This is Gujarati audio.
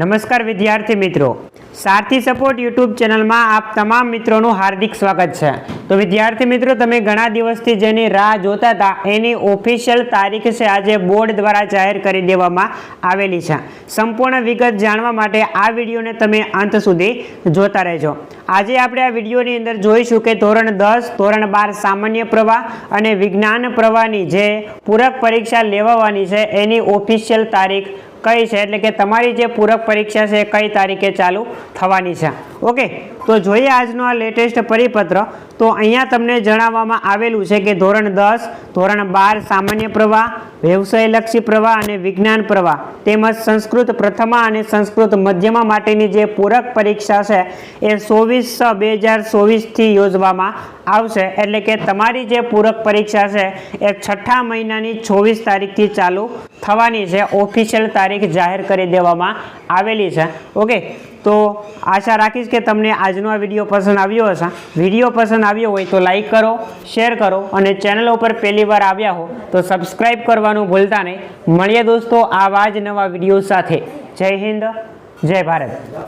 નમસ્કાર વિદ્યાર્થી મિત્રો. સારથી સપોર્ટ યુટ્યુબ ચેનલમાં આપ તમામ મિત્રોનું હાર્દિક સ્વાગત છે. તો વિદ્યાર્થી મિત્રો, તમે ઘણા દિવસથી જેની રાહ જોતા હતા, એની ઓફિશિયલ તારીખ છે આજે બોર્ડ દ્વારા જાહેર કરી દેવામાં આવેલી છે. સંપૂર્ણ વિગત જાણવા માટે આ વિડીયોને તમે અંત સુધી જોતા રહેજો. આજે આપણે આ વિડીયોની અંદર જોઈશું કે ધોરણ દસ, ધોરણ બાર સામાન્ય પ્રવાહ અને વિજ્ઞાન પ્રવાહની જે પૂરક પરીક્ષા લેવાવાની છે, એની ઓફિશિયલ તારીખ કઈ છે? એટલે કે તમારી જે પૂરક પરીક્ષા છે કઈ તારીખે ચાલુ થવાની છે? ઓકે? તો જોઈએ આજનો આ લેટેસ્ટ પરિપત્ર. તો અહીંયા તમને જણાવવામાં આવેલું છે કે ધોરણ દસ, ધોરણ બાર સામાન્ય પ્રવાહ, વ્યવસાયલક્ષી પ્રવાહ અને વિજ્ઞાન પ્રવાહ તેમજ સંસ્કૃત પ્રથમા અને સંસ્કૃત મધ્યમા માટેની જે પૂરક પરીક્ષા છે એ ચોવીસ બે હજાર ચોવીસથી યોજવામાં આવશે. એટલે કે તમારી જે પૂરક પરીક્ષા છે એ છઠ્ઠા મહિનાની ચોવીસ તારીખથી ચાલુ થવાની છે. ઓફિશિયલ તારીખ જાહેર કરી દેવામાં આવેલી છે. ઓકે? તો આશા રાખીશ કે તમને આજનો આ વીડિયો પસંદ આવ્યો હશે. વીડિયો પસંદ આવ્યો હોય તો લાઈક કરો, શેર કરો અને ચેનલ ઉપર પહેલી વાર આવ્યા હો તો સબસ્ક્રાઈબ કરવાનું ભૂલતા નહીં. મળીએ દોસ્તો આવા જ નવા વીડિયો સાથે. જય હિન્દ, જય ભારત.